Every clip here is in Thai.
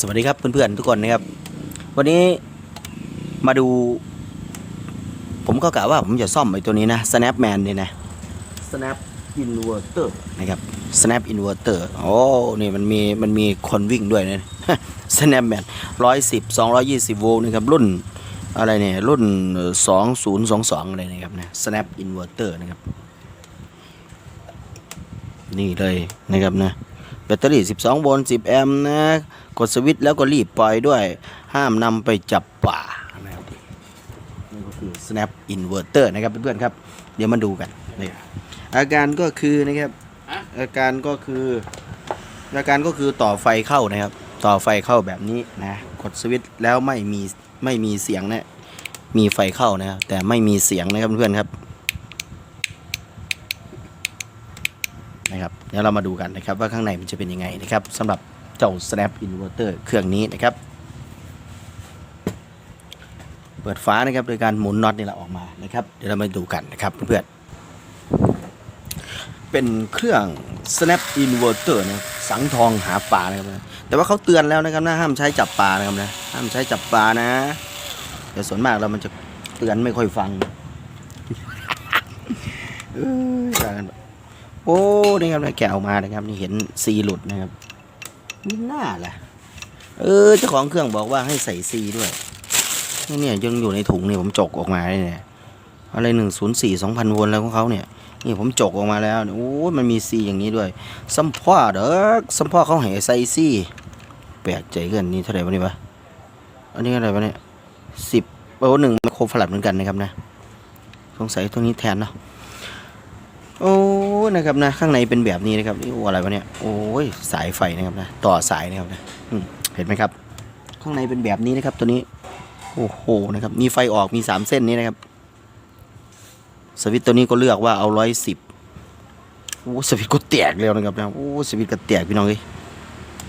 สวัสดีครับเพื่อนๆทุกคนนะครับ วันนี้มาดู ผมก็กะว่าผมจะซ่อมไอ้ตัวนี้นะ Snapman นี่นะ Snap Inverter นะครับ Snap Inverter โอ้นี่มันมีมันมีคนวิ่งด้วยนะ Snapman 110 220 โวลต์นะครับ รุ่นอะไรเนี่ย รุ่น 2022 อะไรนะครับนะ Snap Inverter นะครับ นี่เลยนะครับนะ แบตเตอรี่ 12 โวลต์ 10 แอมป์นะ กดสวิตช์แล้วก็รีบปล่อยด้วย ห้ามนำไปจับป่านะครับนี่ก็คือ snap inverter นะครับเพื่อนๆครับ เดี๋ยวมาดูกันนี่อาการก็คือนะครับ อาการก็คือ อาการก็คือต่อไฟเข้านะครับ ต่อไฟเข้าแบบนี้นะ กดสวิตช์แล้วไม่มีไม่มีเสียงนะ มีไฟเข้านะครับ แต่ไม่มีเสียงนะครับเพื่อนๆครับ นะครับเดี๋ยวเรามาดูกันนะครับว่าข้างในมันจะเป็นยังไงนะครับสำหรับเจ้า snap inverter เครื่องนี้นะครับ เปิดฟ้านะครับโดยการหมุนน็อตนี่แหละออกมานะครับ เดี๋ยวเรามาดูกันนะครับเพื่อนๆเป็นเครื่อง snap inverter นะสังทองหาปลานะครับแต่ว่าเขาเตือนแล้วนะครับนะห้ามใช้จับปลานะครับนะห้ามใช้จับปลานะแต่ส่วนมากเรามันจะเตือนไม่ค่อยฟังเอ้ยว่ากัน โอ้นี่ครับแกะออกมานะครับนี่เห็นซีหลุดนะครับนี่น่าล่ะเออเจ้าของเครื่องบอกว่าให้ใส่ซีด้วยนี่เนี่ยยังอยู่ในถุงเนี่ยผมจกออกมาเนี่ยอะไรหนึ่งศูนย์สี่สองพันวลต์แล้วของเขาเนี่ยนี่ผมจกออกมาแล้วโอ้มันมีซีอย่างนี้ด้วยซัมพ่อเด้อซัมพ่อเขาให้ใส่ซีแปลกใจเกินนี่เท่าไหร่วะนี่วะอันนี้อะไรวะเนี่ยสิบโอ้หนึ่งไมโครฟลัดเหมือนกันนะครับนะสงสัยตัวนี้แทนเนาะ โอ้นะครับนะข้างในเป็นแบบนี้นะครับนี่โอ้อะไรวะเนี่ยโอ้ยสายไฟนะครับนะต่อสายนะครับนะเห็นไหมครับ ข้างในเป็นแบบนี้นะครับ ตัวนี้ โอ้โหนะครับ มีไฟออกมีสามเส้นนี้นะครับ สวิตตัวนี้ก็เลือกว่าเอาร้อยสิบโอ้สวิตก็แตกแล้วนะครับนะโอ้สวิตก็แตกพี่น้องเลย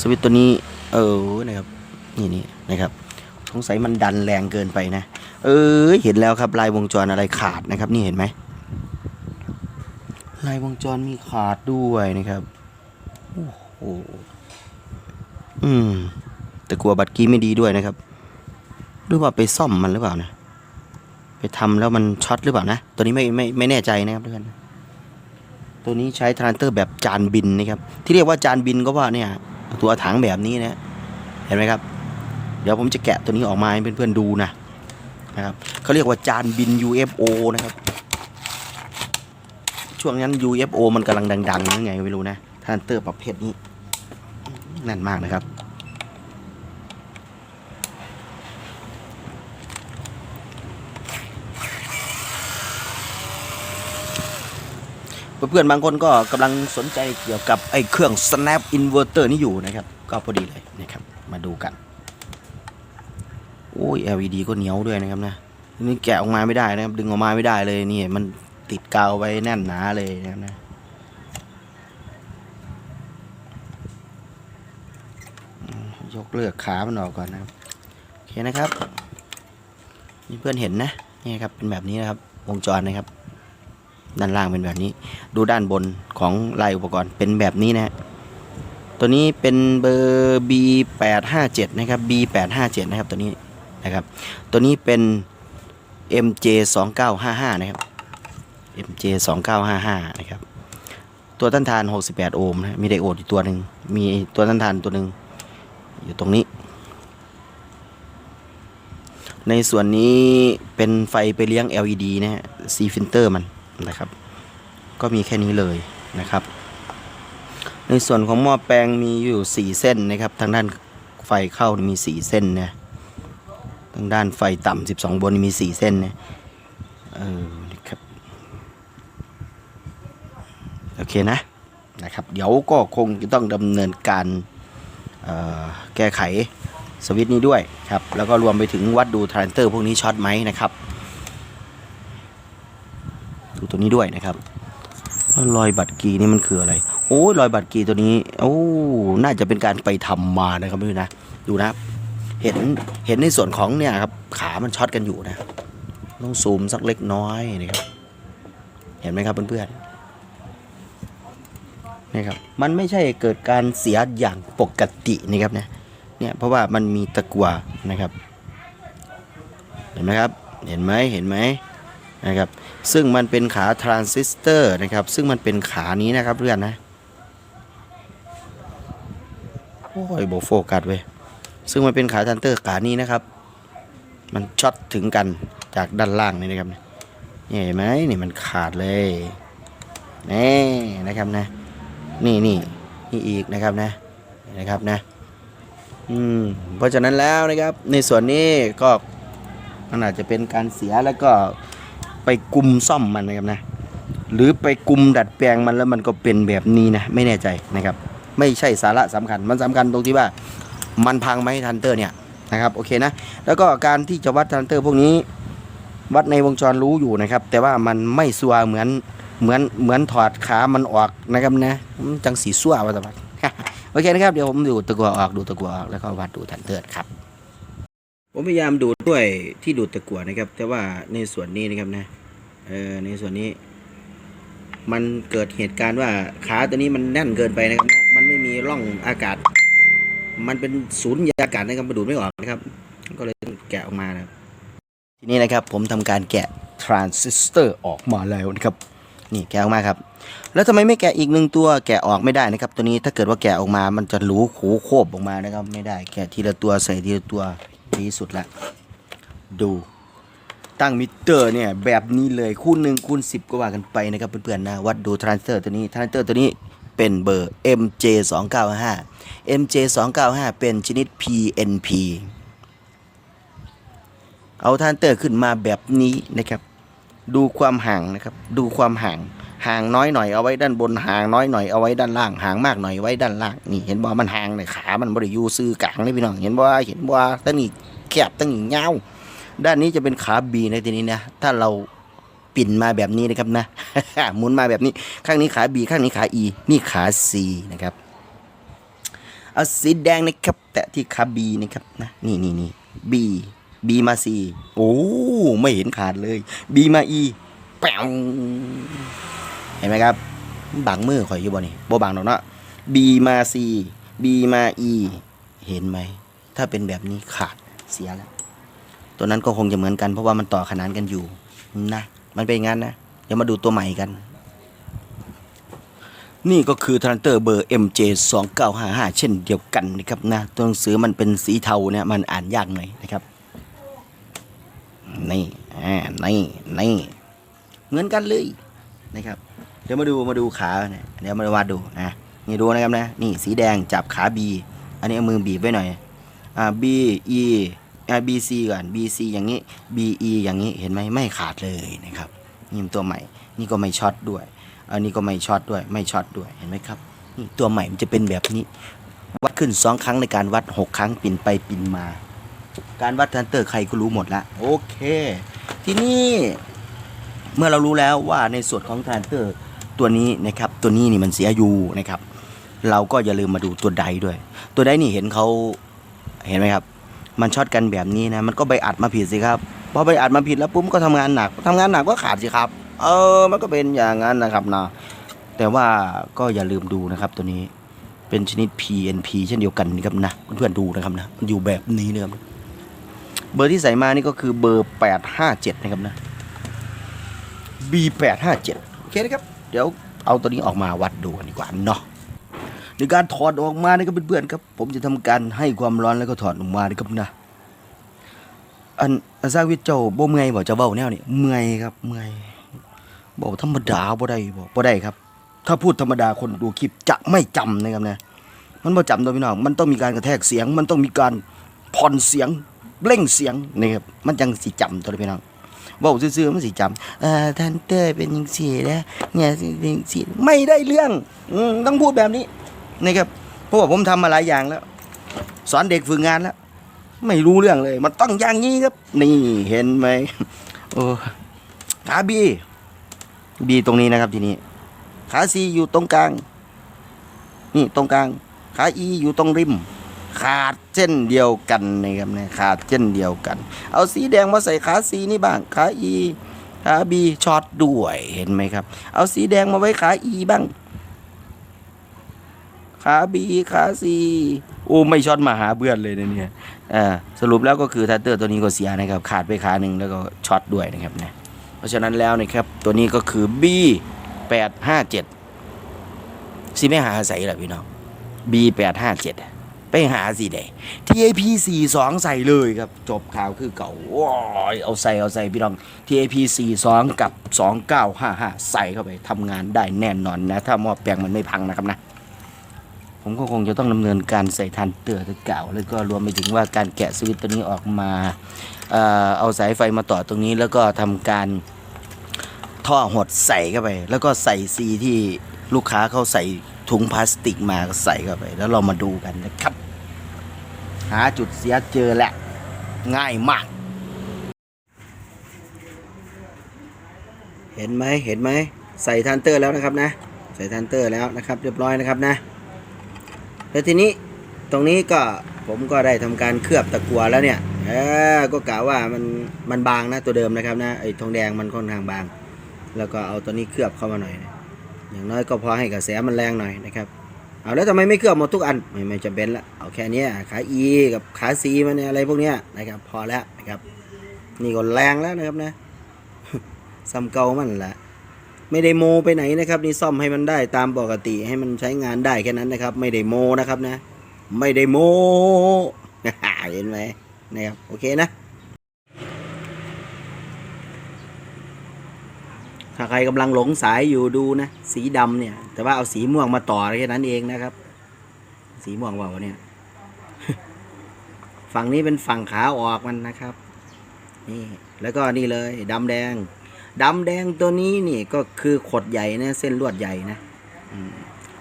สวิตตัวนี้ เออนะครับนี่นี่นะครับสงสัยมันดันแรงเกินไปนะ เออเห็นแล้วครับลายวงจรอะไรขาดนะครับ นี่เห็นไหม ลายวงจรมีขาดด้วยนะครับโอ้โหอืม แต่กลัวบัตรกี้ไม่ดีด้วยนะครับหรือว่าไปซ่อมมันหรือเปล่านะ ไปทำแล้วมันช็อตหรือเปล่านะ ตัวนี้ไม่ไม่ไม่แน่ใจนะครับเพื่อนตัวนี้ใช้ทรานเตอร์แบบจานบินนะครับ ที่เรียกว่าจานบินก็ว่าเนี่ย ตัวถังแบบนี้นะเห็นไหมครับ เดี๋ยวผมจะแกะตัวนี้ออกมาให้เพื่อนๆดูนะนะครับเขาเรียกว่าจานบิน UFO นะครับ ช่วงนั้น UFO มันกำลังดังๆยังไงก็ไม่รู้นะทานเตอร์ประเภทนี้แน่นมากนะครับ เพื่อนๆบางคนก็กำลังสนใจเกี่ยวกับไอ้เครื่อง snap inverter นี่อยู่นะครับ ก็พอดีเลยนะครับ มาดูกัน โอ้ย LED ก็เหนียวด้วยนะครับนะนี่แกะออกมาไม่ได้นะครับ ดึงออกมาไม่ได้เลยนี่มัน ติดกาวไว้แน่นหนาเลยนะครับนะยกเลือกขามันออกก่อนนะครับโอเคนะครับนี่เพื่อนเห็นนะนี่ครับเป็นแบบนี้นะครับวงจรนะครับ ด้านล่างเป็นแบบนี้ ดูด้านบนของลายอุปกรณ์เป็นแบบนี้นะฮะตัวนี้เป็นเบอร์ B857 นะครับ B857 นะครับตัวนี้นะครับ ตัวนี้เป็น MJ2955 นะครับ MJ2955 นะครับ ตัวต้านทาน 68 โอห์มนะ มีไดโอดอีกตัวหนึ่ง มีตัวต้านทานตัวหนึ่งอยู่ตรงนี้ ในส่วนนี้เป็นไฟไปเลี้ยง LED นะฮะ C filter มันนะครับ ก็มีแค่นี้เลยนะครับ ในส่วนของหม้อแปลงมีอยู่ 4 เส้นนะครับ ทางด้านไฟเข้ามี 4 เส้นนะทางด้านไฟต่ำ12 บนมี 4 เส้นนะเออนะครับ โอเคนะนะครับ เดี๋ยวก็คงจะต้องดำเนินการแก้ไขสวิตช์นี้ด้วยครับแล้วก็รวมไปถึงวัดดูทรานเตอร์พวกนี้ช็อตไหมนะครับดูตัวนี้ด้วยนะครับรอยบัตรกีนี่มันคืออะไร โอ้ยรอยบัตรกีตัวนี้ โอ้น่าจะเป็นการไปทำมานะครับพี่นะดูนะครับเห็นเห็นในส่วนของเนี่ยครับขามันช็อตกันอยู่นะ ต้องซูมสักเล็กน้อยนะครับเห็นไหมครับเพื่อนๆ นี่ครับมันไม่ใช่เกิดการเสียอย่างปกตินะครับนะเนี่ยเพราะว่ามันมีตะกัวนะครับ เห็นไหมครับเห็นไหมเห็นไหมนะครับซึ่งมันเป็นขาทรานซิสเตอร์นะครับซึ่งมันเป็นขานี้นะครับเพื่อนนะโอ้ยโบโฟกัสเว้ยซึ่งมันเป็นขาทันเตอร์ขานี้นะครับ มันช็อตถึงกันจากด้านล่างนี่นะครับนี่เห็นไหมนี่มันขาดเลยนี่นะครับนะ นี่นี่นี่อีกนะครับนะนะครับนะอืมเพราะฉะนั้นแล้วนะครับ ในส่วนนี้ก็มันอาจจะเป็นการเสียแล้วก็ไปกุมซ่อมมันนะครับนะ หรือไปกุมดัดแปลงมันแล้วมันก็เป็นแบบนี้นะ ไม่แน่ใจนะครับ ไม่ใช่สาระสำคัญมันสำคัญตรงที่ว่า มันพังไหมทันเตอร์เนี่ยนะครับโอเคนะ แล้วก็การที่จะวัดทันเตอร์พวกนี้ วัดในวงจรรู้อยู่นะครับ แต่ว่ามันไม่ซัวเหมือน เหมือนเหมือนถอดขามันออกนะครับนะมันจังสีซัวว่าแต่ว่าโอเคนะครับเดี๋ยวผมดูตะกัวออกดูตะกัวออกแล้วก็วัดดูทันเตอร์ครับ ผมพยายามดูดด้วยที่ดูดตะกัวนะครับ แต่ว่าในส่วนนี้นะครับนะเออในส่วนนี้ มันเกิดเหตุการณ์ว่าขาตัวนี้มันแน่นเกินไปนะครับนะมันไม่มีร่องอากาศ มันเป็นศูนย์ยากาศนะครับมันดูดไม่ออกนะครับ ก็เลยต้องแกะออกมานะครับทีนี้นะครับผมทำการแกะทรานซิสเตอร์ออกมาแล้วนะครับ นี่แกะออกมาครับ แล้วทำไมไม่แกะอีกหนึ่งตัวแกะออกไม่ได้นะครับ ตัวนี้ถ้าเกิดว่าแกะออกมามันจะหรูโขโคบออกมานะครับ ไม่ได้แกะทีละตัวใส่ทีละตัวดีสุดละดูตั้งมิเตอร์เนี่ยแบบนี้เลยคูณหนึ่งคูณสิบก็ว่ากันไปนะครับเพื่อนๆนะวัดดูทรานสเตอร์ตัวนี้ทรานสเตอร์ตัวนี้เป็นเบอร์ MJ 2 9 5 MJ 2 9 5 เป็นชนิด PNP เอาทรานสเตอร์ขึ้นมาแบบนี้นะครับ ดูความห่างนะครับ ดูความห่าง ห่างน้อยหน่อยเอาไว้ด้านบน ห่างน้อยหน่อยเอาไว้ด้านล่าง ห่างมากหน่อยไว้ด้านล่าง นี่เห็นบ่มันห่างเลยขา มันบริยูซื้อกลางเลยพี่น้อง เห็นบ่เห็นบ่ตั้งนี่แคบตั้งนี่ยาวด้านนี้จะเป็นขา B ในทีนี้นะ ถ้าเราปิ่นมาแบบนี้นะครับนะ หมุนมาแบบนี้ ข้างนี้ขา B ข้างนี้ขา E นี่ขา C นะครับ เอาสีแดงนะครับ แตะที่ขา B นะครับนะ นี่นี่นี่ B B มา C โอ้ไม่เห็นขาดเลย B มา E แป๋วเห็นไหมครับบังมือข่อยอยู่บ่นี่บ่บังดอกเนาะ B มา C B มา E เห็นไหม ถ้าเป็นแบบนี้ขาดเสียแล้ว ตัวนั้นก็คงจะเหมือนกันเพราะว่ามันต่อขนานกันอยู่นะ มันเป็นงั้นนะ เดี๋ยวมาดูตัวใหม่กัน นี่ก็คือทรันเตอร์เบอร์ MJ 2 9 5 5เช่นเดียวกันนะครับนะ ตัวหนังสือมันเป็นสีเทาเนี่ยมันอ่านยากหน่อยนะครับ นี่อ่านี่นี่เหมือนกันเลยนะครับ เดี๋ยวมาดูมาดูขาเนี่ยเดี๋ยวมาวัดดูนะนี่ดูนะครับนะนี่สีแดงจับขา B อันนี้เอามือบีบไว้หน่อยอ่า B E อ่า B C ก่อน B C อย่างนี้ B E อย่างนี้เห็นไหมไม่ขาดเลยนะครับนี่ตัวใหม่ นี่ก็ไม่ช็อตด้วยอันนี้ก็ไม่ช็อตด้วยไม่ช็อตด้วยเห็นไหมครับนี่ตัวใหม่มันจะเป็นแบบนี้ วัดขึ้นสองครั้งในการวัดหกครั้งปิ่นไปปิ่นมา การวัดทันเตอร์ใครก็รู้หมดละโอเค ทีนี้เมื่อเรารู้แล้วว่าในส่วนของทันเตอร์ตัวนี้นะครับตัวนี้นี่มันเสียอยู่นะครับ เราก็อย่าลืมมาดูตัวใดด้วย ตัวใดนี่เห็นเขาเห็นไหมครับ มันช็อตกันแบบนี้นะมันก็ไปอัดมาผิดสิครับพอไปอัดมาผิดแล้วปุ๊บก็ทำงานหนักทำงานหนักก็ขาดสิครับ เออมันก็เป็นอย่างนั้นนะครับนะแต่ว่าก็อย่าลืมดูนะครับตัวนี้เป็นชนิด PNP เช่นเดียวกันนะครับนะเพื่อนๆดูนะครับนะมันอยู่แบบนี้นะครับ เบอร์ที่ใส่มานี่ก็คือเบอร์ 857 นะครับนะ B857 โอเคนะครับ เดี๋ยวเอาตัวนี้ออกมาวัดดูกันดีกว่าเนาะในการถอดออกมานะครับเพื่อนๆครับ ผมจะทำการให้ความร้อนแล้วก็ถอดออกมานะครับนะ อันอาซาวิทเจ้าบ่เมื่อยบ่เจ้าเบ้าแนวนี่เมื่อยครับเมื่อยบ่ธรรมดาบ่ได้บ่บ่ได้ครับ ถ้าพูดธรรมดาคนดูคลิปจะไม่จำนะครับนะ มันบ่จำตัวพี่น้องมันต้องมีการกระแทกเสียง มันต้องมีการผ่อนเสียง เร่งเสียงนะครับมันจังสิจำตัวพี่น้องว้าซื่อๆมันสิจำเอ่อท่านเต้เป็นจังซี่นะเนี่ยสิเป็นจังซี่ไม่ได้เรื่องอต้องพูดแบบนี้นะครับเพราะว่าผมทำมาหลายอย่างแล้ว สอนเด็กฝึกงานแล้ว ไม่รู้เรื่องเลย มันต้องอย่างนี้ครับ นี่เห็นไหมโอ้ขาบีบีตรงนี้นะครับทีนี้ขาซีอยู่ตรงกลาง นี่ตรงกลาง ขาอีอยู่ตรงริม ขาดเช่นเดียวกันนะครับเนี่ยขาดเช่นเดียวกัน เอาสีแดงมาใส่ขาซีนี่บ้างขาอีขาบีช็อตด้วยเห็นไหมครับ เอาสีแดงมาไว้ขาอีบ้าง ขาบีขาซีโอ้ไม่ช็อตมาหาเพื่อนเลยนะเนี่ยสรุปแล้วก็คือทัตเตอร์ตัวนี้ก็เสียนะครับ ขาดไปขาหนึ่งแล้วก็ช็อตด้วยนะครับเนี่ยเพราะฉะนั้นแล้วนะครับตัวนี้ก็คือ B 8 5 7สิไม่หาใส่หรอพี่น้อง B 8 5 7 ไปหาสิเด้ TAP 42ใส่เลยครับ จบข่าวคือเก่าว้ยเอาใส่เอาใส่พี่น้อง TAP 42 กับ 2955 ใส่เข้าไปทำงานได้แน่นอนนะ ถ้าหม้อแปลงมันไม่พังนะครับนะ ผมก็คงจะต้องดำเนินการใส่ทันเตือตัวเก่า แล้วก็รวมไปถึงว่าการแกะสวิตช์ตัวนี้ออกมาเอ่อเอาสายไฟมาต่อตรงนี้แล้วก็ทำการท่อหดใส่เข้าไป แล้วก็ใส่ซีที่ลูกค้าเขาใส่ ถุงพลาสติกมาใส่เข้าไป แล้วเรามาดูกันนะครับ หาจุดเสียเจอแหละง่ายมาก เห็นไหมเห็นไหมใส่ทันเตอร์แล้วนะครับนะ ใส่ทันเตอร์แล้วนะครับ เรียบร้อยนะครับนะ แล้วทีนี้ตรงนี้ก็ผมก็ได้ทำการเคลือบตะกัวแล้วเนี่ยเออก็กะว่ามันมันบางนะตัวเดิมนะครับนะไอ้ทองแดงมันค่อนข้างบาง แล้วก็เอาตัวนี้เคลือบเข้ามาหน่อยนะ อย่างน้อยก็พอให้กระแสมันแรงหน่อยนะครับเอาแล้วทำไมไม่เคลือบหมดทุกอันไม่ไม่จำเป็นละเอาแค่นี้ขา E กับขา C มันเนี่ยอะไรพวกเนี้ยนะครับพอแล้วนะครับ นี่ก็แรงแล้วนะครับนะซ้ำเก่ามันแหละไม่ได้โมไปไหนนะครับ นี่ซ่อมให้มันได้ตามปกติให้มันใช้งานได้แค่นั้นนะครับ ไม่ได้โมนะครับนะ ไม่ได้โมเห็นไหมนะครับโอเคนะ ถ้าใครกำลังหลงสายอยู่ดูนะ สีดำเนี่ย แต่ว่าเอาสีม่วงมาต่อแค่นั้นเองนะครับ สีม่วงเปล่าเนี่ย ฝั่งนี้เป็นฝั่งขาออกมันนะครับ นี่แล้วก็นี่เลยดำแดงดำแดงตัวนี้นี่ก็คือขดใหญ่นะเส้นลวดใหญ่นะ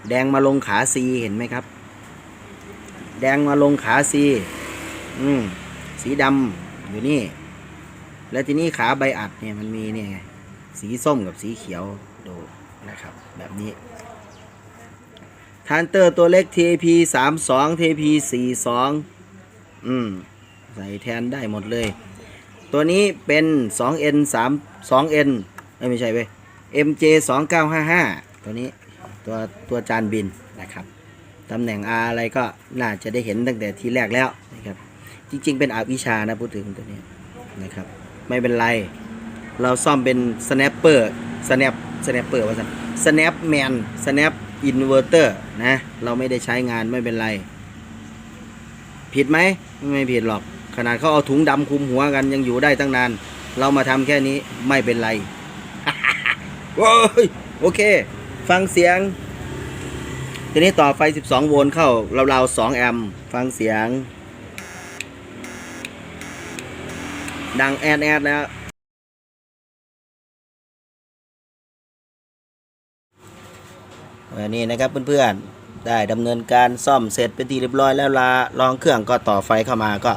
แดงมาลงขาซีเห็นไหมครับ แดงมาลงขาซีอืมสีดำอยู่นี่ แล้วทีนี้ขาใบอัดเนี่ยมันมีเนี่ยไง สีส้มกับสีเขียวดูนะครับ แบบนี้ทานเตอร์ตัวเล็ก TP 3 2 TP 4 2อืม ใส่แทนได้หมดเลย ตัวนี้เป็น 2N 3 2N ไม่ใช่เว้ย MJ 2955 ตัวนี้ตัวตัวจานบินนะครับตำแหน่ง R อะไรก็น่าจะได้เห็นตั้งแต่ทีแรกแล้วนะครับ จริงๆ เป็นอาวิชานะพูดถึงตัวนี้นะครับ ไม่เป็นไร เราซ่อมเป็น snapper snap snapper ว่าสัน snapman snap inverter นะ เราไม่ได้ใช้งานไม่เป็นไร ผิดไหม ไม่ผิดหรอก ขนาดเขาเอาถุงดำคลุมหัวกันยังอยู่ได้ตั้งนาน เรามาทำแค่นี้ไม่เป็นไรโอ้ยโอเค ฟังเสียง ทีนี้ต่อไฟ 12 โวลต์เข้าราวๆ2แอมป์ฟังเสียง ดังแอดแอดแล้ว วันนี้นะครับเพื่อนๆได้ดำเนินการซ่อมเสร็จเป็นที่เรียบร้อยแล้วลาลองเครื่องก็ต่อไฟเข้ามาก็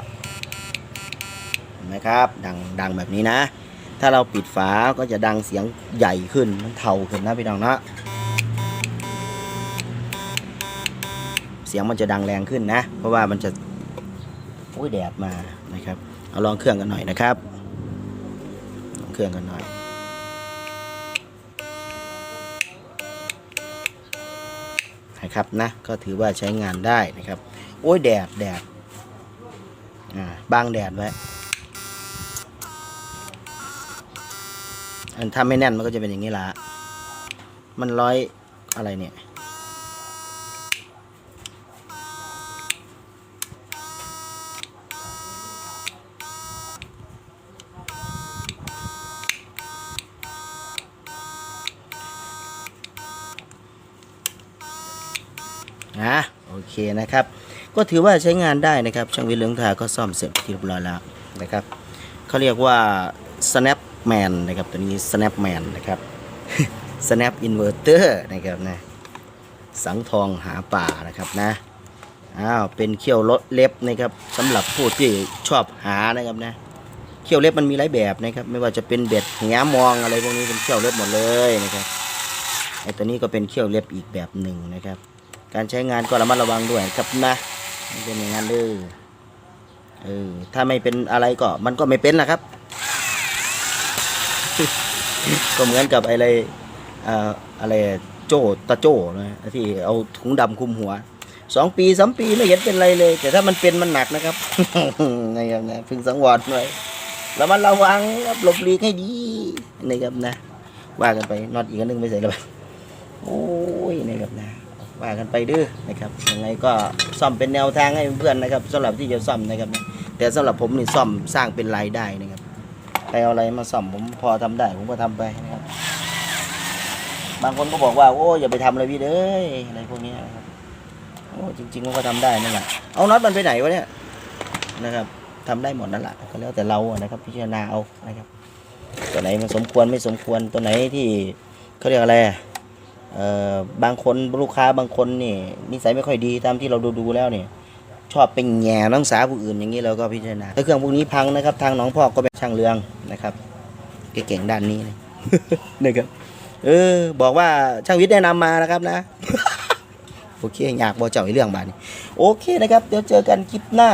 เห็นไหมครับดังดังแบบนี้นะ ถ้าเราปิดฝาก็จะดังเสียงใหญ่ขึ้นมันเท่าขึ้นนะพี่น้องนะเสียงมันจะดังแรงขึ้นนะ เพราะว่ามันจะโอ้ยแดดมานะครับ เอาลองเครื่องกันหน่อยนะครับลองเครื่องกันหน่อย นะครับนะก็ถือว่าใช้งานได้นะครับ โอ้ยแดดแดดอ่าบางแดดไว้อันถ้าไม่แน่นมันก็จะเป็นอย่างนี้ละมันร้อยอะไรเนี่ย นะโอเคนะครับ ก็ถือว่าใช้งานได้นะครับ ช่างวิทย์เหลืองทาก็ซ่อมเสร็จที่เรียบร้อยแล้วนะครับเขาเรียกว่า snapman นะครับตัวนี้ snapman นะครับ snap inverter นะครับนะสังทองหาป่านะครับนะอ้าวเป็นเขี้ยวรถเล็บนะครับสำหรับผู้ที่ชอบหานะครับนะเขี้ยวเล็บมันมีหลายแบบนะครับ ไม่ว่าจะเป็นเบ็ดแง้มองอะไรพวกนี้เป็นเขี้ยวเล็บหมดเลยนะครับไอตัวนี้ก็เป็นเขี้ยวเล็บอีกแบบหนึ่งนะครับ การใช้งานก็ระมัดระวังด้วยครับนะไม่เป็นอย่างนั้นเลยเออถ้าไม่เป็นอะไรก็มันก็ไม่เป็นนะครับ ก็เหมือนกับอะไรอ่าอะไรโจตาโจนะที่เอาถุงดำคุมหัวสองปีสามปีไม่เห็นเป็นไรเลย แต่ถ้ามันเป็นมันหนักนะครับนะครับนะพึงสังวรหน่อยแล้วมันระวังครับหลบหลีกให้ดีนะครับนะว่ากันไปน็อตอีกนึงไม่ใส่เลยโอ้ยนะครับนะ ว่ากันไปดื้อนะครับยังไงก็ซ่อมเป็นแนวทางให้เพื่อนนะครับสำหรับที่จะซ่อมนะครับนะแต่สำหรับผมนี่ซ่อมสร้างเป็นรายได้นะครับใครเอาอะไรมาซ่อมผมพอทำได้ผมก็ทำไปนะครับ บางคนก็บอกว่าโอ้อย่าไปทำเลยพี่เด้ยอะไรพวกนี้นะครับโอ้จริงๆมันก็ทำได้นั่นแหละเอาน็อตมันไปไหนวะเนี่ยนะครับทำได้หมดนั่นแหละก็แล้วแต่เรานะครับ พิจารณาเอานะครับ ตัวไหนมันสมควรไม่สมควรตัวไหนที่เขาเรียกอะไรอะเอ่อ บางคนลูกค้าบางคนนี่นิสัยไม่ค่อยดีตามที่เราดูดูแล้วเนี่ยชอบเป็นแง่น้องสาผู้อื่นอย่างนี้เราก็พิจารณาถ้าเครื่องพวกนี้พังนะครับ ทางน้องพ่อก็เป็นช่างเรืองนะครับเก่งด้านนี้นะครับเออ บอกว่าช่างวิทย์แนะนำมานะครับนะ โอเคอยากบอกเจ้าเรื่องบานี้โอเคนะครับ เดี๋ยวเจอกันคลิปหน้า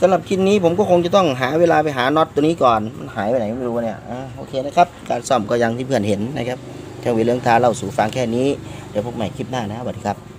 สำหรับคลิปนี้ผมก็คงจะต้องหาเวลาไปหาน็อตตัวนี้ก่อนมันหายไปไหนไม่รู้เนี่ยอโอเคนะครับ การซ่อมก็ยังที่เพื่อนเห็นนะครับ ช่างวิทย์เรื่องท้าเล่าสู่ฟังแค่นี้ เดี๋ยวพบใหม่คลิปหน้านะสวัสดีครับ